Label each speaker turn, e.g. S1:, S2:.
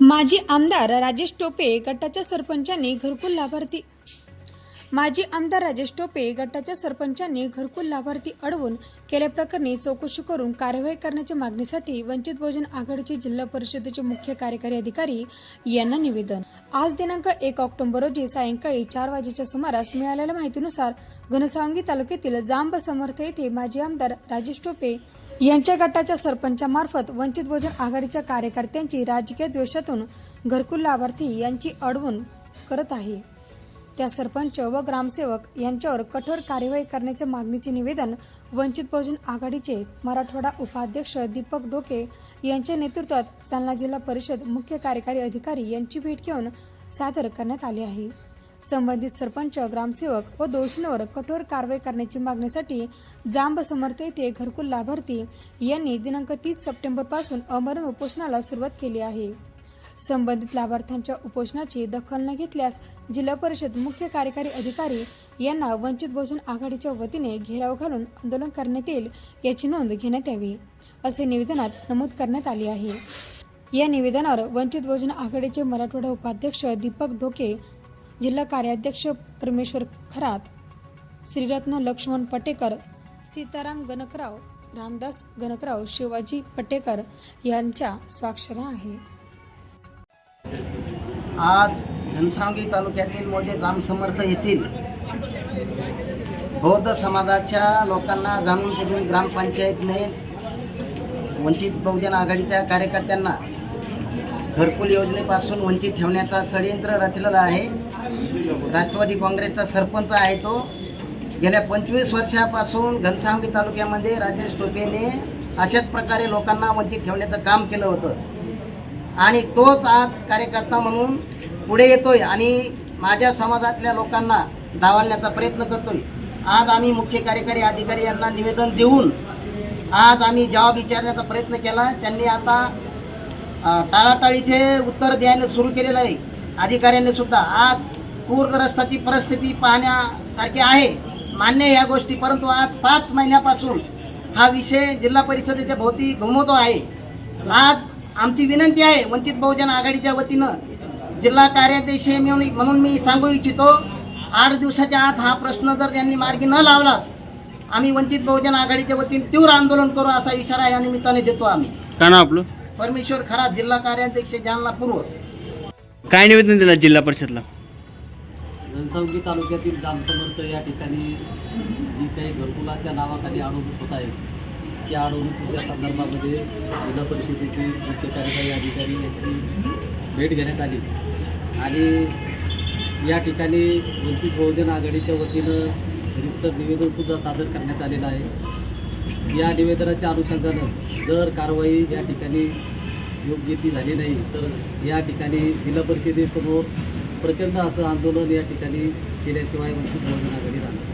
S1: माजी आमदार राजेश टोपे गटाच्या सरपंचांनी घरकुल लाभार्थी माजी आमदार राजेश टोपे गटाच्या सरपंचांनी घरकुल लाभार्थी अडवून केल्याप्रकरणी चौकशी करून कार्यवाही करण्याच्या मागणीसाठी वंचित बहुजन आघाडीचे जिल्हा परिषदेचे मुख्य कार्यकारी अधिकारी यांना निवेदन. आज दिनांक एक ऑक्टोबर रोजी सायंकाळी चार वाजेच्या सुमारास मिळालेल्या माहितीनुसार घनसावंगी तालुक्यातील जांब समर्थ येथे माजी आमदार राजेश टोपे यांच्या गटाच्या सरपंचामार्फत वंचित बहुजन आघाडीच्या कार्यकर्त्यांची राजकीय द्वेषातून घरकुल लाभार्थी यांची अडवून करत आहे. त्या सरपंच व ग्रामसेवक यांच्यावर कठोर कार्यवाही करण्याच्या मागणीचे निवेदन वंचित बहुजन आघाडीचे मराठवाडा उपाध्यक्ष दीपक डोके यांच्या नेतृत्वात जालना जिल्हा परिषद मुख्य कार्यकारी अधिकारी यांची भेट घेऊन सादर करण्यात आले आहे. संबंधित सरपंच ग्रामसेवक व दोषींवर कठोर कारवाई करण्याची मागणीसाठी जांब समर्थ येथे घरकुल लाभार्थी यांनी दिनांक तीस सप्टेंबरपासून अमरण उपोषणाला सुरुवात केली आहे. संबंधित लाभार्थ्यांच्या उपोषणाची दखल न घेतल्यास जिल्हा परिषद मुख्य कार्यकारी अधिकारी यांना वंचित बहुजन आघाडीच्या वतीने घेराव घालून आंदोलन करण्यात येईल याची नोंद घेण्यात यावी असे निवेदनात नमूद करण्यात आले आहे. या निवेदनावर वंचित बहुजन आघाडीचे मराठवाडा उपाध्यक्ष दीपक डोके जिल्हा कार्याध्यक्ष परमेश्वर खरात श्रीरत्न लक्ष्मण पटेकर सीताराम गणकराव रामदास गणकराव शिवाजी पटेकर यांच्या स्वाक्षरा आहे.
S2: आज घनसावंगी तालुक्यातील मोजे ग्रामसमर्थ येथील बौद्ध समाजाच्या लोकांना जाणून बुजून ग्रामपंचायतने वंचित बहुजन आघाडीच्या कार्यकर्त्यांना घरकुल योजनेपासून वंचित ठेवण्याचा षडयंत्र रचलेला आहे. राष्ट्रवादी काँग्रेसचा सरपंच आहे तो. गेल्या पंचवीस वर्षापासून घनसावंगी तालुक्यामध्ये राजेश टोपेने अशाच प्रकारे लोकांना वंचित ठेवण्याचं काम केलं होतं. आणि तोच आज कार्यकर्ता म्हणून पुढे येतोय आणि माझ्या समाजातल्या लोकांना डावलण्याचा प्रयत्न करतोय. आज आम्ही मुख्य कार्यकारी अधिकारी यांना निवेदन देऊन आज आम्ही जवाब विचारण्याचा प्रयत्न केला. त्यांनी आता अ, टाळाटाळीचे उत्तर द्यायला सुरू केलेलं आहे अधिकाऱ्यांनी सुद्धा आज पूरग्रस्ताची परिस्थिती पाहण्यासारखी आहे मान्य या गोष्टी परंतु आज पाच महिन्यापासून हा विषय जिल्हा परिषदेच्या भोवती घुमवतो आहे. आज आमची विनंती आहे वंचित बहुजन आघाडीच्या वतीनं जिल्हा कार्याध्यक्ष म्हणून म्हणून मी सांगू इच्छितो आठ दिवसाच्या आत हा प्रश्न जर त्यांनी मार्गी न लावलास आम्ही वंचित बहुजन आघाडीच्या वतीने तीव्र आंदोलन करू असा इशारा या निमित्ताने देतो आम्ही.
S3: काय आपलं?
S2: परमेश्वर खरा जिल्हा कार्याध्यक्ष जालना पूर्व.
S3: काय निवेदन दिलं जिल्हा परिषदला?
S4: घनसावंगी तालुक्यातील जामसमर्थ या ठिकाणी जी काही घरकुलाच्या नावाखाली अडवणूक होत आहे त्या अडवणुकीच्या संदर्भामध्ये जिल्हा परिषदेचे मुख्य कार्यकारी अधिकारी यांची भेट घेण्यात आली. आणि या ठिकाणी वंचित बहुजन आघाडीच्या वतीनं रिसर निवेदनसुद्धा सादर करण्यात आलेलं आहे. या निवेदनाच्या अनुषंगानं जर कारवाई या ठिकाणी योग्य ती झाली नाही तर या ठिकाणी जिल्हा परिषदेसमोर प्रचंड असं आंदोलन या ठिकाणी केल्याशिवाय वंचित बहुजन आघाडी राहणार.